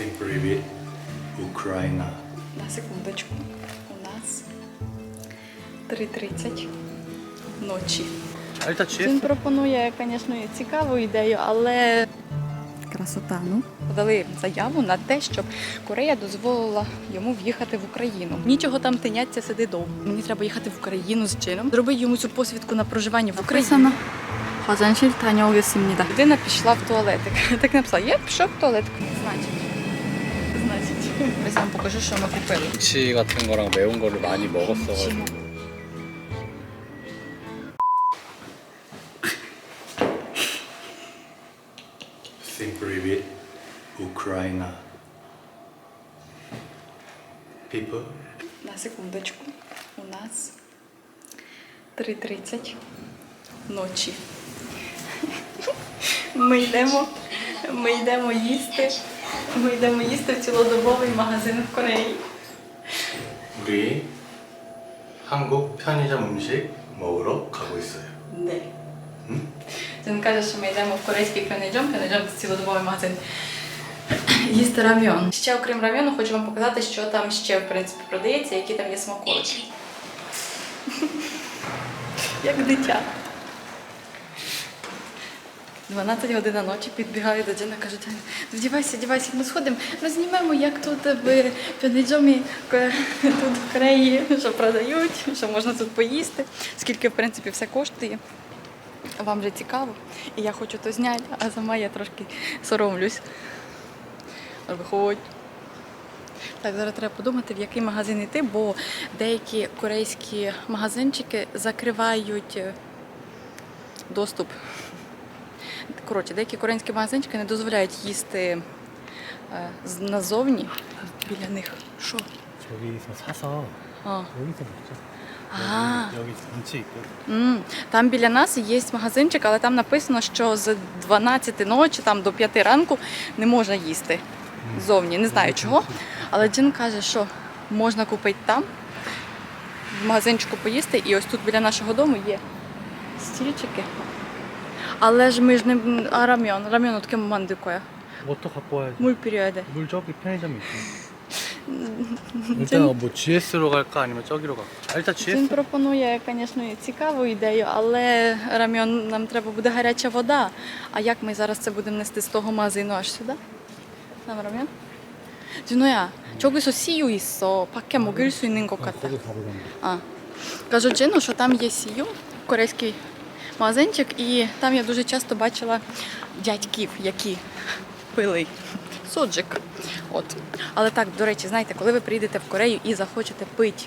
всім привіт, Україна. На секундочку. У нас 3.30 ночі. Він пропонує, звісно, цікаву ідею, але красота, ну. Подали заяву на те, щоб Корея дозволила йому в'їхати в Україну. Нічого там тиняться, сиди довго. Мені треба їхати в Україну з чином. Зроби йому цю посвідку на проживання в Україні. Хазаншіль Таня Олесімніда. Людина пішла в туалетик. Так написала, я пішов в туалетик. Значить. Значить. Ось я вам покажу, що ми купили. 김치 같은 거랑 매운 거를 많이 먹었어가지고 Всім привіт, Україна. People, На секундочку. У нас 3.30 ночі. Ми йдемо, ми йдемо їсти. Ми йдемо їсти в цілодобовий магазин в Кореї. 우리 한국 편의점 음식 먹으러 가고 있어요. Де? Він каже, що ми йдемо в корейський пенеджом, пенеджом це цілодобовий магазин. Їсти рам'йон. Ще окрім рам'йону, хочу вам показати, що там ще в принципі продається, які там є смаколики. Як дитя. 12 годин ночі підбігаю до Джина, кажу, «Джин, вдівайся, вдівайся, ми сходимо, рознімемо, як тут в Пенеджомі тут в Кореї, що продають, що можна тут поїсти, скільки в принципі все коштує. Вам же цікаво, і я хочу то зняти, а сама я трошки соромлюсь. Виходь. Так, зараз треба подумати, в який магазин йти, бо деякі корейські магазинчики закривають е, доступ. Коротше, деякі корейські магазинчики не дозволяють їсти е, з- назовні біля них. Що? 저기서 사서 А. 여기서 먹자 А. 여기 김치 있거든 М, Там біля нас є магазинчик, але там написано, що з 12 ночі там, до 5 ранку не можна їсти зовні. Не знаю чого. Але Джин каже, що можна купити там, в магазинчику поїсти, і ось тут біля нашого дому є стільчики. Але ж ми ж не а рам'ян, рам'ян таке мандикоє. 뭐또 갖고 와야지 Муль періоди. 물 저기 편의점에 있어 일단 뭐 GS로 갈까 아니면 저기로 갈까 아, 일단 Він GS пропонує, звісно, і цікаву ідею, але рам'ян нам треба буде гаряча вода. А як ми зараз це будемо нести з того магазину аж сюди? Нам рам'ян? 준호야, 저기서 CU 있어. 밖에 먹일 수 있는 것 같다. 거기 가보자면 А. Кажу Джину, що там є сію, корейський магазинчик, і там я дуже часто бачила дядьків, які пили соджик. От. Але так, до речі, знаєте, коли ви приїдете в Корею і захочете пити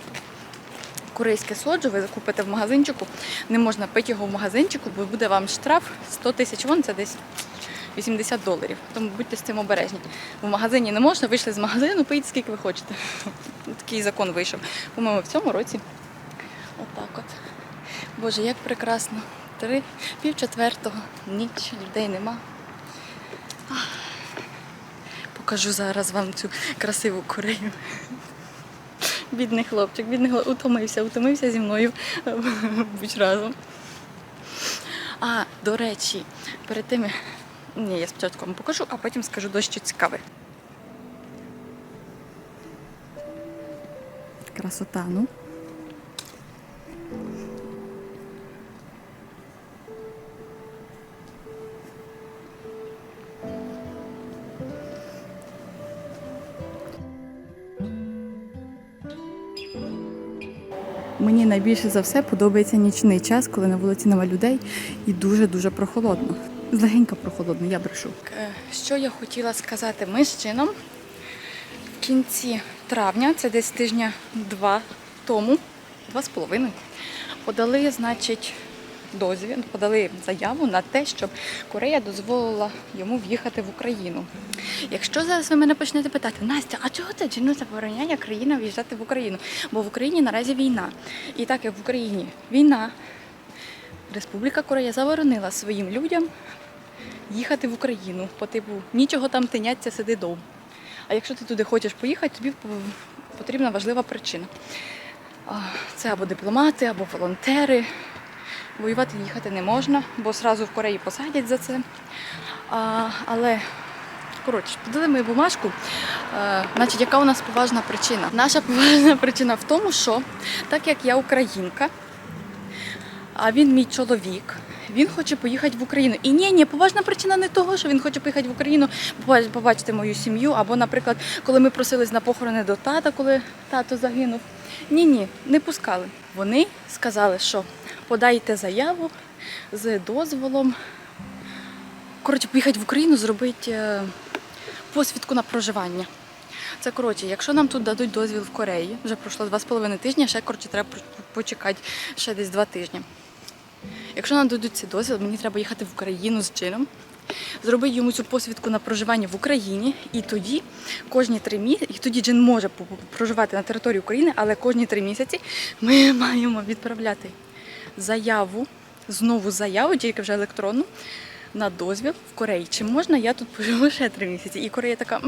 корейське соджу, ви закупите в магазинчику, не можна пити його в магазинчику, бо буде вам штраф 100 тисяч вон, це десь 80 доларів. Тому будьте з цим обережні. В магазині не можна, вийшли з магазину, пийте скільки ви хочете. Такий закон вийшов. По-моєму, в цьому році Отак от. Боже, як прекрасно. Три, пів четвертого, ніч, людей нема. Покажу зараз вам цю красиву Корею. Бідний хлопчик, бідний хлопчик, утомився, утомився зі мною будь разом. А, до речі, перед тим. Ні, я спочатку вам покажу, а потім скажу дещо цікаве. Красота, ну. Найбільше за все подобається нічний час, коли на вулиці нема людей і дуже-дуже прохолодно. Злегенько прохолодно, я брешу. Що я хотіла сказати? Ми з чином в кінці травня, це десь тижня два тому, два з половиною, подали, значить, дозвіл, подали заяву на те, щоб Корея дозволила йому в'їхати в Україну. Якщо зараз ви мене почнете питати, Настя, а чого це чинно забороняє країна в'їжджати в Україну? Бо в Україні наразі війна. І так як в Україні війна, Республіка Корея заборонила своїм людям їхати в Україну по типу нічого там тиняться, сиди вдома. А якщо ти туди хочеш поїхати, тобі потрібна важлива причина. Це або дипломати, або волонтери. Воювати їхати не можна, бо одразу в Кореї посадять за це. А, але Коротше, подали мою бумажку. А, значить, яка у нас поважна причина? Наша поважна причина в тому, що так як я українка, а він мій чоловік. Він хоче поїхати в Україну. І ні, ні, поважна причина не того, що він хоче поїхати в Україну, побачити мою сім'ю. Або, наприклад, коли ми просились на похорони до тата, коли тато загинув. Ні, ні, не пускали. Вони сказали, що подайте заяву з дозволом. Коротше, поїхати в Україну, зробити е, посвідку на проживання. Це коротше, якщо нам тут дадуть дозвіл в Кореї, вже пройшло два з половиною тижні, ще коротше треба почекати ще десь два тижні. Якщо нам дадуть цей дозвіл, мені треба їхати в Україну з чином, зробити йому цю посвідку на проживання в Україні, і тоді кожні три місяці, і тоді Джин може проживати на території України, але кожні три місяці ми маємо відправляти заяву, знову заяву, тільки вже електронну, на дозвіл в Кореї. Чи можна я тут поживу ще три місяці? І Корея така.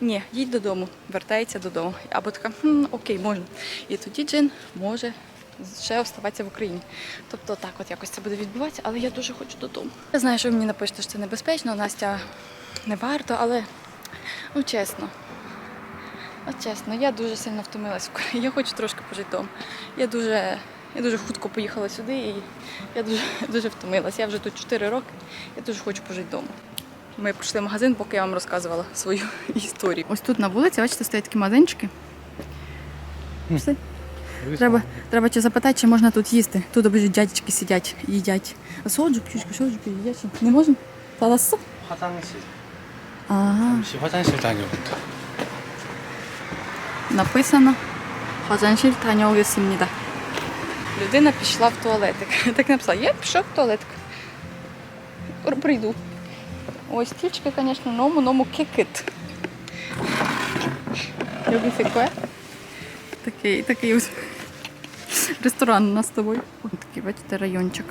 Ні, їдь додому, вертається додому. Або така, «Хм, окей, можна. І тоді Джин може ще оставатися в Україні. Тобто так от якось це буде відбуватися, але я дуже хочу додому. Я знаю, що ви мені напишете, що це небезпечно, Настя не варто, але ну чесно. От чесно, я дуже сильно втомилась. Я хочу трошки пожити вдома. Я дуже, я дуже хутко поїхала сюди і я дуже, дуже втомилась. Я вже тут 4 роки, я дуже хочу пожити вдома. Ми прийшли в магазин, поки я вам розказувала свою історію. Ось тут на вулиці, бачите, стоять такі магазинчики. Пішли. Треба треба чи запитати, чи можна тут їсти. Тут обіжі дядечки сидять, їдять. А соджу, птичку, соджу, їдять. Не можемо? Таласо? Хатанесі. Ага. Написано Хазаншіль Таньо Вісімніда. Людина пішла в туалетик. Так написала, я пішов в туалетик. Прийду. Ось стільчики, звісно, ному ному кикит. Любите таке? Такий, такий ось ресторан у нас з тобою. Ось такий, бачите, райончик.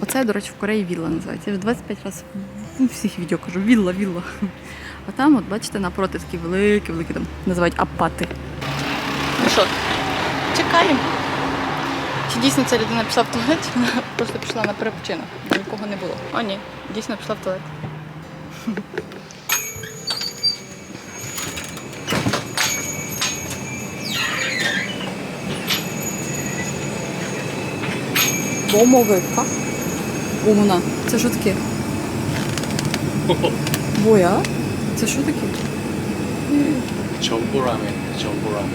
Оце, до речі, в Кореї вілла називається. Я вже 25 разів у всіх відео кажу, вілла, вілла. А там, от бачите, напроти такі великі, великі там називають апати. Ну що, чекаємо. Чи дійсно ця людина пішла в туалет, вона просто пішла на перепочинок, нікого не було. О, ні, дійсно пішла в туалет. 뭐 먹을까? 어머나, це що таке? 뭐야? це що таке? 전보라면 전보라면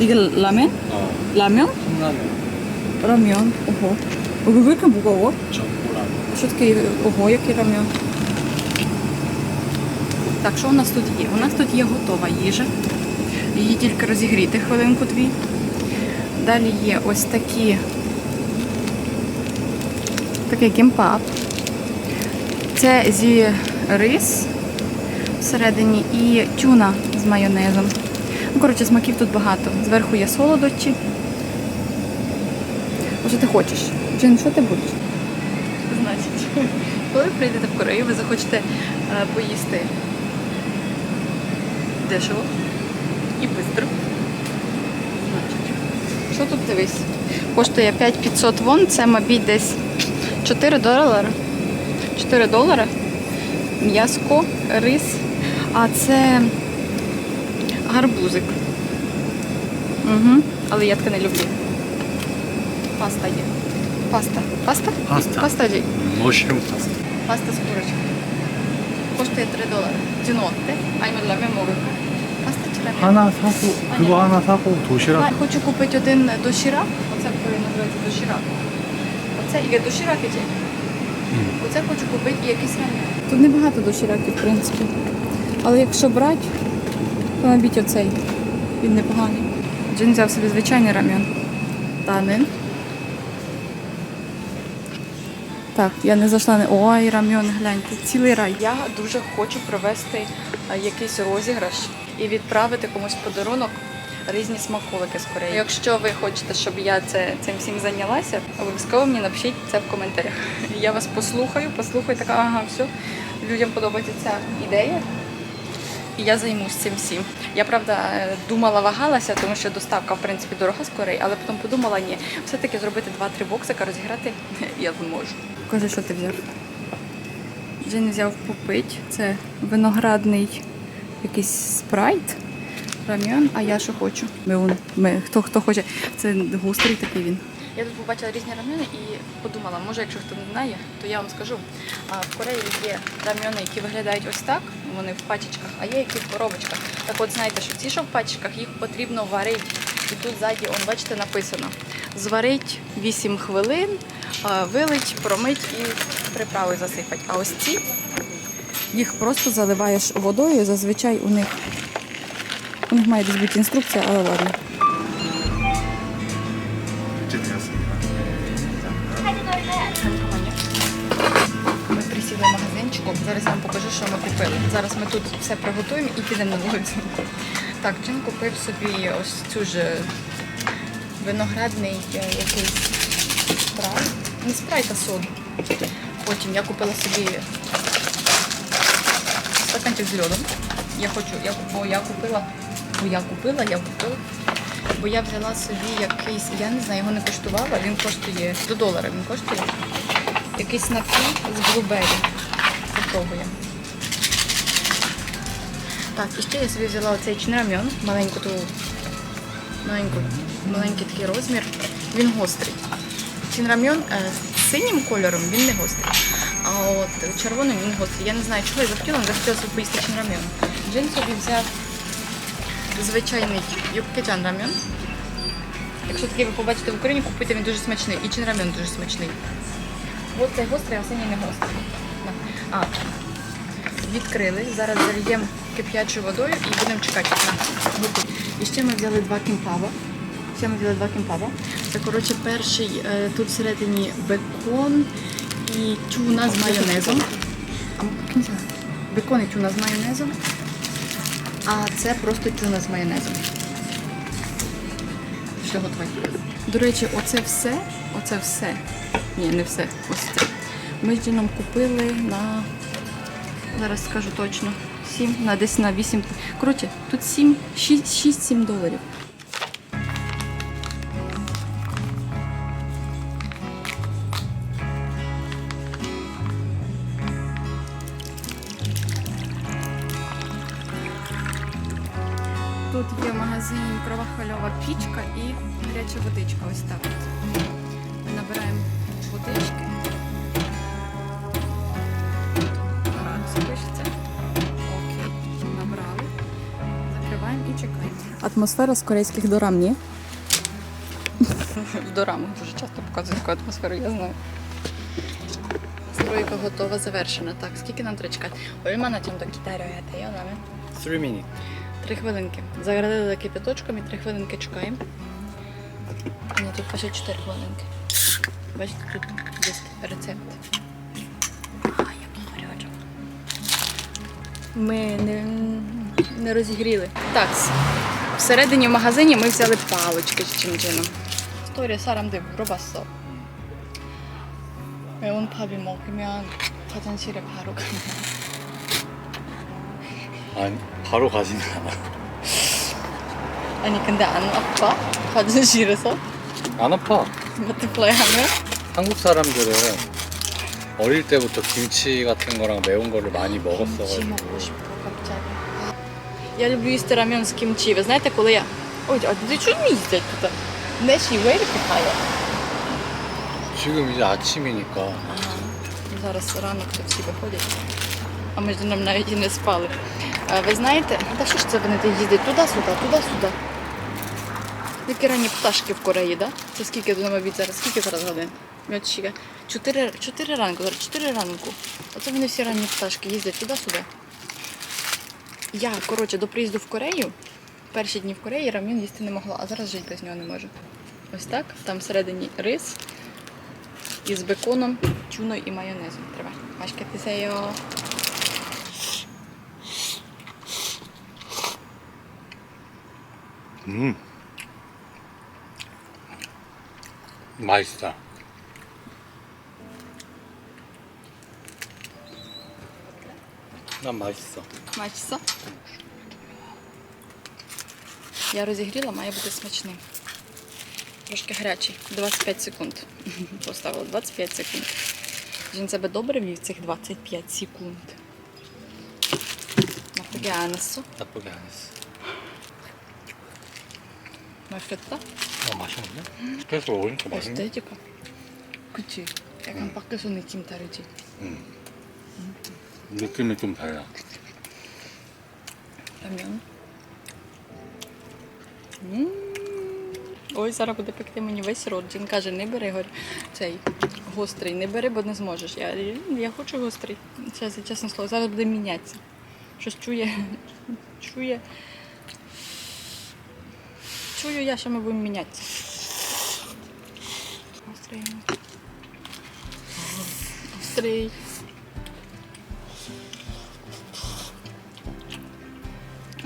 이게 라멘? 어 라면? 컵라면 라면. Ого. Ого, ви яке 무거워? 전보라면 Що таке? Ого, який рамен? Так, що у нас тут є? У нас тут є готова їжа. Її тільки розігріти хвилинку-дві. Далі є ось такі такий кімпап. Це зі рис всередині і тюна з майонезом. Ну, коротше, смаків тут багато. Зверху є солодощі. Що ти хочеш? Джин, що ти будеш? Значить, коли прийдете в Корею, ви захочете е, поїсти дешево і швидко. Що тут дивись? Коштує 5500 вон, це, мабуть, десь 4 долара. 4 долари. М'яско, рис. А це гарбузик. Угу. Але я таке не люблю. Паста є. Паста. Паста? Паста. Паста є. Можем паста. Паста з курочкою. Коштує 3 долари. Дінотте. Аймелла мемови. Паста чи рамен? Хана саку. Хана саку. Доширак. Хочу купити один доширак. Оце називається доширак. Оце і доширак іде. Оце хочу купити і якийсь рамен. Тут небагато дошираків, в принципі. Але якщо брати, то набіть оцей. Він непоганий. Джин взяв собі звичайний рамен. Танин. Так, я не зайшла не. Ой, рамен, гляньте, цілий рай. Я дуже хочу провести якийсь розіграш і відправити комусь в подарунок різні смаколики з Кореї. Якщо ви хочете, щоб я це, цим всім зайнялася, обов'язково мені напишіть це в коментарях. Я вас послухаю, послухаю, така, ага, все, людям подобається ця ідея. І я займусь цим всім. Я правда думала, вагалася, тому що доставка в принципі дорога з Кореї, але потім подумала, ні, все-таки зробити 2-3 боксика, розіграти я зможу. Кажи, що ти взяв? Джин взяв попить. Це виноградний якийсь спрайт. Рам'ян, а я що хочу. Ми, ми, хто, хто хоче, це гострий такий він. Я тут побачила різні рам'яни і подумала, може, якщо хто не знає, то я вам скажу. В Кореї є рам'яни, які виглядають ось так, вони в пачечках, а є які в коробочках. Так от знаєте, що ці, що в пачечках, їх потрібно варити. І тут ззаді, он, бачите, написано. Зварить 8 хвилин, вилить, промить і приправи засипать. А ось ці їх просто заливаєш водою, зазвичай у них. У них має десь бути інструкція, але ладно. Ми присіли в магазинчиком. Зараз я вам покажу, що ми купили. Зараз ми тут все приготуємо і підемо на вулицю. Так, Джин купив собі ось цю ж виноградний е, якийсь спрай. Не спрай та соду. Потім я купила собі стаканчик з льодом. Я хочу, я, бо я купила я купила, я купила. Бо я взяла собі якийсь, я не знаю, його не коштувала, він коштує до долара, він коштує. Якийсь напій з блубері. Попробуємо. Так, і ще я собі взяла оцей чинрамьон, маленьку ту, маленьку, маленький такий розмір. Він гострий. Чинрамьон е, з синім кольором він не гострий. А от червоним він гострий. Я не знаю, чого я захотіла, але захотіла собі поїсти чинрамьон. Джин собі взяв звичайний юккеджан рамен. Якщо такий ви побачите в Україні, купуйте, він дуже смачний. І чин рамен дуже смачний. Ось цей гострий, а синій не гострий. А, відкрили. Зараз зальємо кип'ячою водою і будемо чекати. На. І ще ми взяли два кімпаба. Ще ми взяли два кімпаба. Це, коротше, перший е, тут всередині бекон і тюна з майонезом. А. Бекон і тюна з майонезом. А це просто тюна з майонезом. Що готовий. До речі, оце все, оце все. Ні, не все. Ось це. Ми з діном купили на. Зараз скажу точно. 7, на десь на 8. Коротше, тут 7, 6-7 доларів. пічка і гаряча водичка. Ось так. Набираємо водички. Окей, набрали. Закриваємо і чекаємо. Атмосфера з корейських дорам, ні? В дорамах дуже часто показують таку атмосферу, я знаю. Стройка готова завершена. Так, скільки нам треба чекати? Ой, мене там до кітарю, я та я 3 minutes. Три хвилинки. Заградили кипяточком і три хвилинки чекаємо. Ні, тут пише 4 хвилинки. Бачите, тут є рецепт. А, як гарячо. Ми не, не розігріли. Так, всередині в магазині ми взяли палички з чим-чином. Історія 사람들 물어봤어. 매운 밥이 먹으면 화장실에 바로 가냐. 아니 바로 가지는 않아. 아니 근데 안 아파? 화장실에서? 안 아파. 버터플라이 하면? 한국 사람들은 어릴 때부터 김치 같은 거랑 매운 거를 많이 김치 먹었어가지고 먹고 싶어 갑자기. Я люблю їсти рамен з кімчі. Ви знаєте, коли я. Ой, а ти чого не їздять тут? Неші вейри питає. 지금 이제 아침이니까 Зараз ранок то всі виходять. А ми ж нам навіть і не спали. Ви знаєте, та що ж це вони їздять туди-сюди, туди-сюди. Які ранні пташки в Кореї, да? Це скільки до обід зараз? Скільки зараз годин? Чотири, чотири ранку, зараз чотири ранку. Оце вони всі ранні пташки їздять туди-сюди. Я, коротше, до приїзду в Корею, перші дні в Кореї рамін їсти не могла, а зараз жити без нього не можу. Ось так, там всередині рис із беконом, тюною і майонезом. Треба. Машки 드 음 맛있다. 난 맛있어. 맛있어? Я розігріла, має бути смачним. Трошки гарячий. 25 секунд. Поставила 25 секунд. Він себе добре вів цих 25 секунд. Нафіга анесо. 나쁘게 안 했어. 맛있겠다? 어 맛있는데? 계속 오니까 맛있네. 에스테티카. 그치? 약간 밖에서 느낌 다르지? 음. 느낌이 좀 달라. Рамен. М. Ой, зараз буде пекти мені весь рот. Джин каже, не бери гор... цей гострий, не бери, бо не зможеш. Я, я хочу гострий. Це чесне слово, зараз буде мінятися. Щось чує. Чує. Чую я, що ми будемо мінятися. Гострий. Гострий.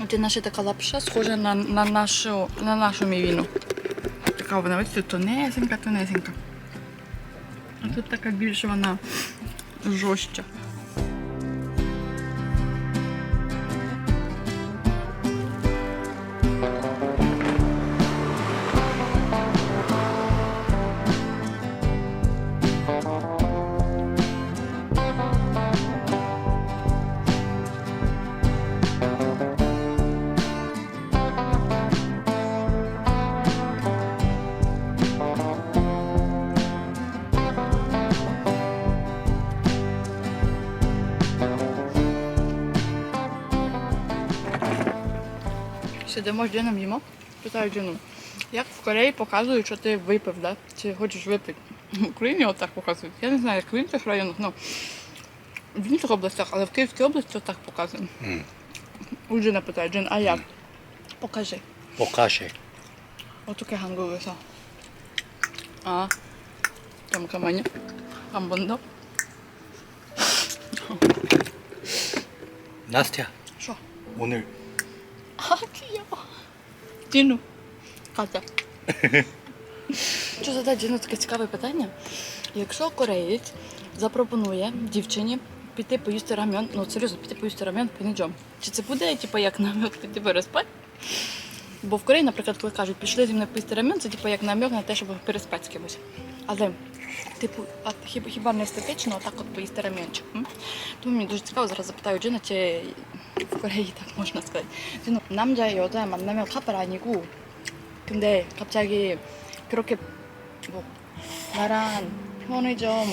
От і наша така лапша схожа на, на, нашу, на нашу мівіну. Така вона тут тонесенька, тонесенька. А тут така більш вона жорстча. Сидимо з Джином їмо. Питаю Джину, як в Кореї показують, що ти випив, да? чи хочеш випити. В Україні отак показують. Я не знаю, як в інших районах, ну в інших областях, але в Київській області отак показують. 음. У Джина питає, Джин, а як? Покажи. 볶아시. 어떻게 한국에서? 아, 잠깐만요. 한 번 더. 나스티아. 쇼. 오늘 아, 귀 여워. Діну, Катя. Що задати Діну таке цікаве питання? Якщо кореєць запропонує дівчині піти поїсти рамен, ну серйозно, піти поїсти рамен піниджом, чи це буде типу, як намек піти переспати? Бо в Кореї, наприклад, коли кажуть, пішли зі мною поїсти рамен, це типу як намек на те, щоб переспати з кимось. Але, типу, а хіба, хіба не естетично отак от поїсти раменчик? Тому мені дуже цікаво, зараз запитаю Джина, чи в Кореї так можна сказати. 저는 남자 여자 만나면 카페 아니고 근데 갑자기 그렇게 뭐 나랑 편의점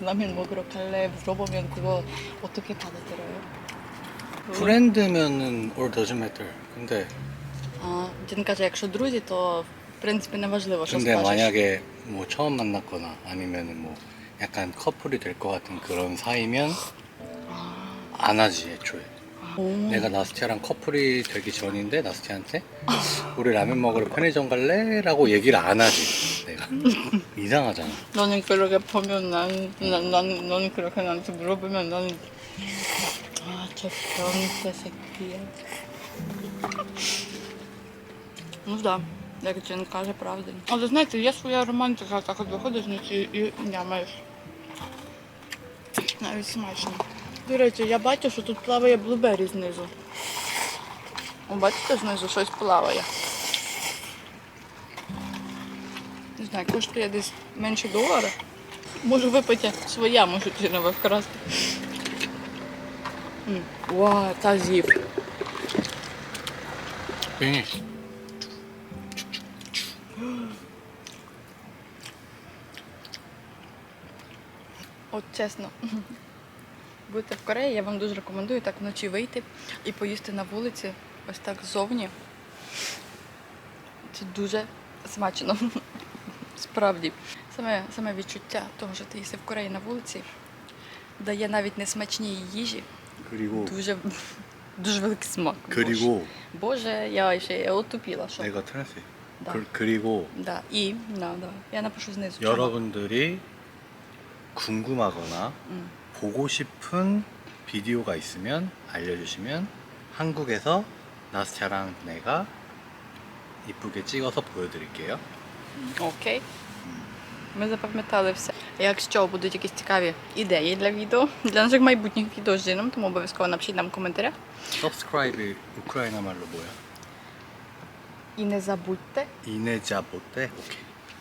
라면 먹으러 갈래 물어보면 그거 어떻게 받아들여요? 프렌드면은 or doesn't matter. 근데 아, 저는 каже, якщо друзі, то в принципі не важливо, що 근데 скажеш. 만약에 뭐 처음 만났거나 아니면은 뭐 약간 커플이 될 것 같은 그런 사이면 안 하지 애초에. 오. 내가 나스티아랑 커플이 되기 전인데 나스티아한테 우리 라면 먹으러 편의점 갈래? 라고 얘기를 안 하지 내가 이상하잖아 너는 그렇게 보면 난, 난, 난 너는 그렇게 나한테 물어보면 나는 아저 병세 새끼야. Ну да, як Джин каже, правда. Але знаєте, є своя романтика, так от виходиш вночі і нямаєш. Навіть смачно. До речі, я бачу, що тут плаває блубері знизу. О, бачите, знизу щось плаває. Не знаю, коштує десь менше долара. Можу випити своя, можу не вкрасти. М, Вау, та зіп. От чесно Будете в Кореї, я вам дуже рекомендую так вночі вийти і поїсти на вулиці, ось так ззовні. Це дуже смачно. Справді. Саме, саме відчуття того, що ти їси в Кореї на вулиці, дає навіть несмачній їжі 그리고 дуже, дуже великий смак. 그리고 Боже, я ще отупіла. Що? 내가 트랜스 Да. 그, 그리고 Да. І, да, давай. Я напишу знизу. чого. 여러분들이 궁금하거나 음. 보고 싶은 비디오가 있으면 알려주시면 한국에서 나스티아랑 내가 이쁘게 찍어서 보여드릴게요. Окей. Ми запам'ятали все. Якщо будуть якісь цікаві ідеї для відео, для наших майбутніх відео з Джином, тому обов'язково напишіть нам в коментарях. Subscribe 우크라이나 말로 뭐야? І не забудьте 이네자보테 오케이.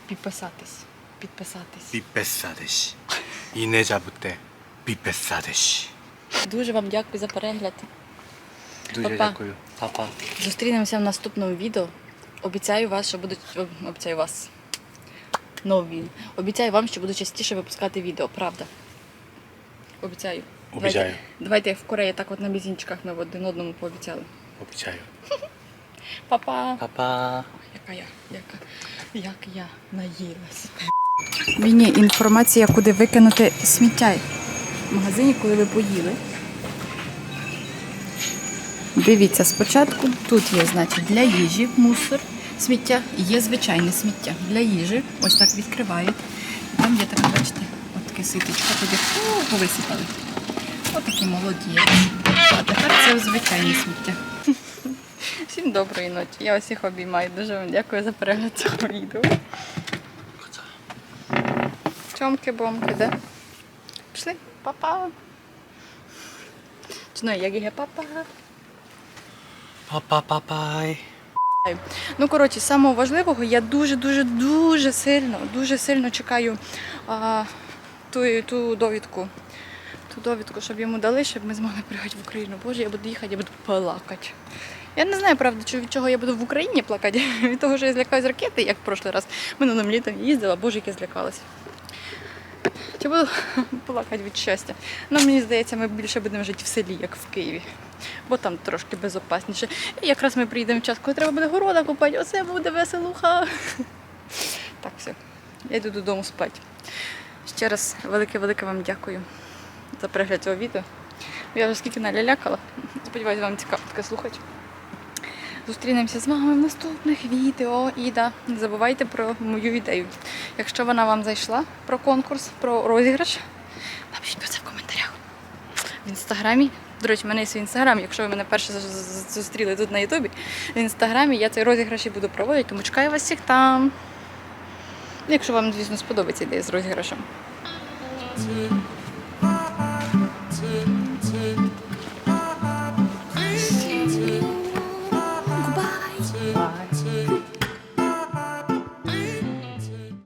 підписатись. Підписатись. 비페사 підписатись. Дуже вам дякую за перегляд. Дуже Па-па. дякую. Па-па. Зустрінемося в наступному відео. Обіцяю вас, що будуть обіцяю вас. Нові. Обіцяю вам, що буду частіше випускати відео, правда. Обіцяю. Обіцяю. Давайте, давайте як в Кореї так от на бізінчиках ми один одному пообіцяли. Обіцяю. Па-па. Па-па. Яка я? Яка? Як я наїлась. Війні інформація, куди викинути сміття в магазині, коли ви поїли. Дивіться, спочатку тут є, значить, для їжі мусор, сміття, і є звичайне сміття. Для їжі, ось так відкривають. І там є така, бачите, от таке ситочко, тоді повисипали. Ось такі молоді. А тепер це звичайне сміття. Всім доброї ночі. Я усіх обіймаю. Дуже вам дякую за перегляд цього відео. Чомки-бомки, де? Пішли? Па-па. Чи ну, як є папа? Папа, папай. Ну, коротше, з самого важливого, я дуже, дуже, сильно, дуже сильно чекаю а, ту, ту довідку. Ту довідку, щоб йому дали, щоб ми змогли приїхати в Україну. Боже, я буду їхати, я буду плакати. Я не знаю, правда, чи від чого я буду в Україні плакати. Від того, що я злякаюсь ракети, як в прошлий раз. Минулим літом їздила, боже, як я злякалася. Чи буду плакати від щастя? Ну, мені здається, ми більше будемо жити в селі, як в Києві. Бо там трошки безопасніше. І якраз ми приїдемо в час, коли треба буде города купати, оце буде веселуха. Так, все. Я йду додому спати. Ще раз велике-велике вам дякую за перегляд цього відео. Я вже скільки налялякала. Сподіваюся, вам цікаво таке слухати. Зустрінемося з вами в наступних відео. І да, не забувайте про мою ідею. Якщо вона вам зайшла про конкурс, про розіграш, напишіть про це в коментарях. В інстаграмі. До речі, в мене є свій інстаграм. Якщо ви мене перше зустріли тут на Ютубі, в інстаграмі я цей розіграш і буду проводити, тому чекаю вас всіх там. Якщо вам, звісно, сподобається ідея з розіграшем.